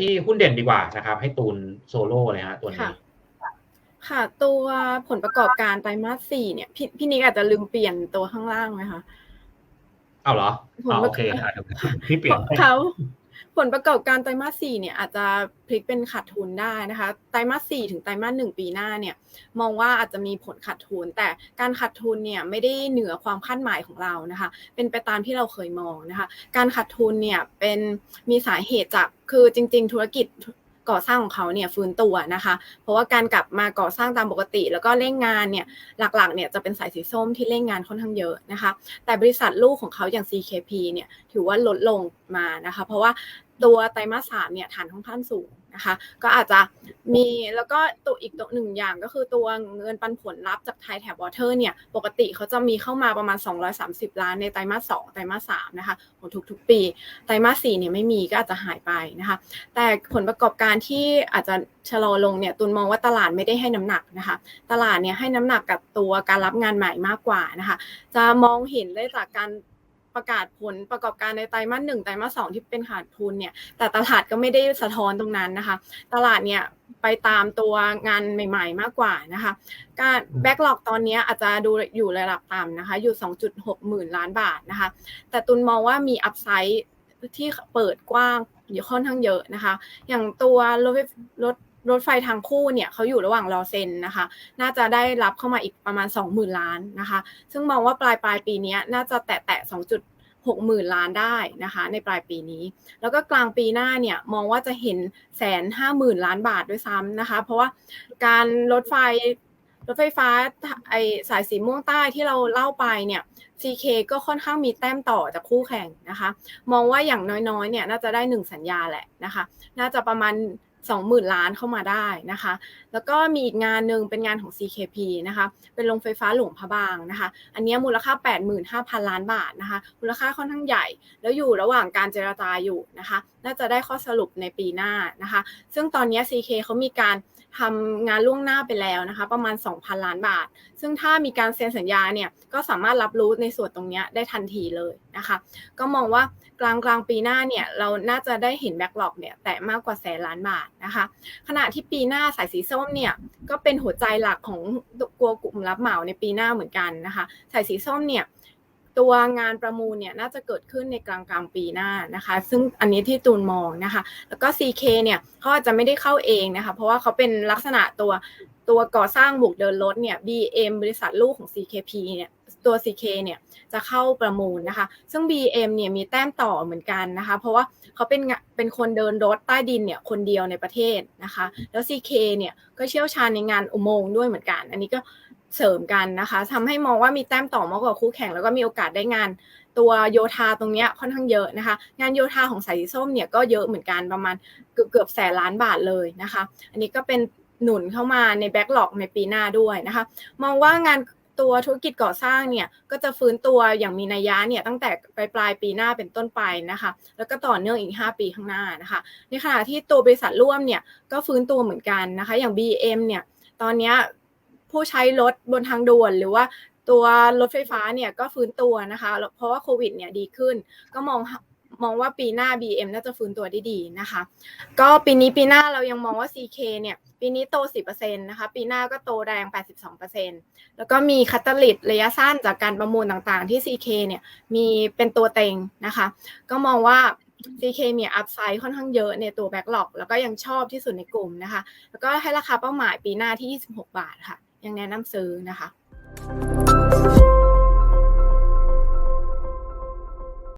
ที่หุ้นเด่นดีกว่านะครับ ให้ตูนโซโล่เลยฮะตัวนี้ค่ะค่ะตัวผลประกอบการไตรมาสสี่เนี่ยพี่พี่นิกอาจจะลืมเปลี่ยนตัวข้างล่างไหมคะเอาเหรอผมอ๋อว่าโอเคอะเดี๋ยวพี่เปลี่ยนให้เขา ผลประกอบการไตรมาสสี่เนี่ยอาจจะพลิกเป็นขาดทุนได้นะคะ ไตรมาสสี่ถึงไตรมาสหนึ่งปีหน้าเนี่ยมองว่าอาจจะมีผลขาดทุน แต่การขาดทุนเนี่ยไม่ได้เหนือความคาดหมายของเรานะคะ เป็นไปตามที่เราเคยมองนะคะ การขาดทุนเนี่ยเป็นมีสาเหตุจากคือจริง ๆ ธุรกิจก่อสร้างของเขาเนี่ยฟื้นตัวนะคะ เพราะว่าการกลับมาก่อสร้างตามปกติ แล้วก็เร่งงานเนี่ยหลักๆเนี่ยจะเป็นสายสีส้มที่เร่งงานค่อนข้างเยอะนะคะ แต่บริษัทลูกของเขาอย่าง CKP เนี่ยถือว่าลดลง มานะคะ เพราะว่าตัวไตรมาสสามเนี่ยฐานค่อนข้างสูงนะคะ ก็อาจจะมีแล้วก็ตัวอีกตัวหนึ่งอย่างก็คือตัวเงินปันผลรับจากไทยแถบวอเตอร์เนี่ย ปกติเขาจะมีเข้ามาประมาณ 230 ล้านในไตรมาสสองไตรมาสสามนะคะของทุกๆ ปี ไตรมาสสี่เนี่ยไม่มีก็อาจจะหายไปนะคะ แต่ผลประกอบการที่อาจจะชะลอลงเนี่ยตุนมองว่าตลาดไม่ได้ให้น้ำหนักนะคะ ตลาดเนี่ยให้น้ำหนักกับตัวการรับงานใหม่มากกว่านะคะ จะมองเห็นได้จากการ ประกาศผลประกอบการในไตรมาสหนึ่งไตรมาสสองที่เป็นขาดทุนเนี่ย แต่ตลาดก็ไม่ได้สะท้อนตรงนั้นนะคะ ตลาดเนี่ยไปตามตัวงานใหม่ๆ มากกว่านะคะ การแบ็กหลอกตอนนี้อาจจะดูอยู่ระดับต่ำนะคะ อยู่ 2.6 หมื่นล้านบาทนะคะ แต่ตุนมองว่ามีอัพไซด์ที่เปิดกว้างอยู่ค่อนข้างเยอะนะคะ อย่างตัวรถไฟรถ รถไฟทางคู่เนี่ยเขาอยู่ระหว่างรอเซ็นนะคะ น่าจะได้รับเข้ามาอีกประมาณ 20,000 ล้านนะคะ ซึ่งมองว่าปลายปลายปีนี้น่าจะแตะแตะ2.6หมื่นล้านได้นะคะ ในปลายปีนี้ แล้วก็กลางปีหน้าเนี่ยมองว่าจะเห็นแสนห้าหมื่นล้านบาทด้วยซ้ำนะคะ เพราะว่าการรถไฟรถไฟฟ้าไอสายสีม่วงใต้ที่เราเล่าไปเนี่ย CK ก็ค่อนข้างมีแต้มต่อจากคู่แข่งนะคะ มองว่าอย่างน้อยๆเนี่ยน่าจะได้หนึ่งสัญญาแหละนะคะ น่าจะประมาณ 20,000 ล้านเข้ามาได้นะคะ แล้วก็มีอีกงานหนึ่งเป็นงานของ CKP นะคะ เป็นโรงไฟฟ้าหลวงพระบางนะคะ อันนี้มูลค่า 85,000 ล้านบาทนะคะ มูลค่าค่อนข้างใหญ่ แล้วอยู่ระหว่างการเจรจาอยู่นะคะ น่าจะได้ข้อสรุปในปีหน้านะคะ ซึ่งตอนนี้ CK เขามีการ ทำงานล่วงหน้าไปแล้วนะคะ ประมาณ 2,000 ล้านบาท ซึ่งถ้ามีการเซ็นสัญญาเนี่ยก็สามารถรับรู้ในส่วนตรงนี้ได้ทันทีเลยนะคะ ก็มองว่ากลางกลางปีหน้าเนี่ยเราน่าจะได้เห็นแบ็กหลอกเนี่ยแต่มากกว่าแสนล้านบาทนะคะ ขณะที่ปีหน้าสายสีส้มเนี่ยก็เป็นหัวใจหลักของตัวกลุ่มรับเหมาในปีหน้าเหมือนกันนะคะ สายสีส้มเนี่ย ตัวงานประมูลเนี่ยน่าจะเกิดขึ้นในกลางกลางปีหน้านะคะ ซึ่งอันนี้ที่ตูนมองนะคะ แล้วก็ CK เนี่ยเขาอาจจะไม่ได้เข้าเองนะคะ เพราะว่าเขาเป็นลักษณะตัวตัวก่อสร้างบุกเดินรถเนี่ย BM บริษัทลูกของ CKP เนี่ยตัว CK เนี่ยจะเข้าประมูลนะคะ ซึ่ง BM เนี่ยมีแต้มต่อเหมือนกันนะคะ เพราะว่าเขาเป็นเป็นคนเดินรถใต้ดินเนี่ยคนเดียวในประเทศนะคะ แล้ว CK เนี่ยก็เชี่ยวชาญในงานอุโมงค์ด้วยเหมือนกัน อันนี้ก็ เสริมกันนะคะทำให้มองว่ามีแต้มต่อมากกว่าคู่แข่ง แล้วก็มีโอกาสได้งานตัวโยธาตรงนี้ค่อนข้างเยอะนะคะ งานโยธาของสายสีส้มเนี่ยก็เยอะเหมือนกันประมาณเกือบเกือบแสนล้านบาทเลยนะคะ อันนี้ก็เป็นหนุนเข้ามาในแบ็กหลอกในปีหน้าด้วยนะคะ มองว่างานตัวธุรกิจก่อสร้างเนี่ยก็จะฟื้นตัวอย่างมีนัยยะเนี่ยตั้งแต่ปลายปลายปีหน้าเป็นต้นไปนะคะ แล้วก็ต่อเนื่องอีก 5 ปีข้างหน้านะคะ ในขณะที่ตัวบริษัทร่วมเนี่ยก็ฟื้นตัวเหมือนกันนะคะ อย่าง BM เนี่ยตอนนี้ ผู้ใช้รถบนทางด่วนหรือว่าตัวรถไฟฟ้าเนี่ยก็ฟื้นตัวนะคะ เพราะว่าโควิดเนี่ยดีขึ้น ก็มองมองว่าปีหน้า BM น่าจะฟื้นตัวได้ดีนะคะ ก็ปีนี้ปีหน้าเรายังมองว่า CK เนี่ย ปีนี้โต 10%นะคะ ปีหน้าก็โตแรง 82%แล้วก็มีคัตเตอร์ลิตระยะสั้นจากการประมูลต่างๆ ที่ CK เนี่ยมีเป็นตัวเต็งนะคะ ก็มองว่า CK มีอัพไซด์ค่อนข้างเยอะในตัวแบ็กหลอกแล้วก็ยังชอบที่สุดในกลุ่มนะคะ แล้วก็ให้ราคาเป้าหมายปีหน้าที่ 26 บาทค่ะ ยังแนะนำซื้อนะคะ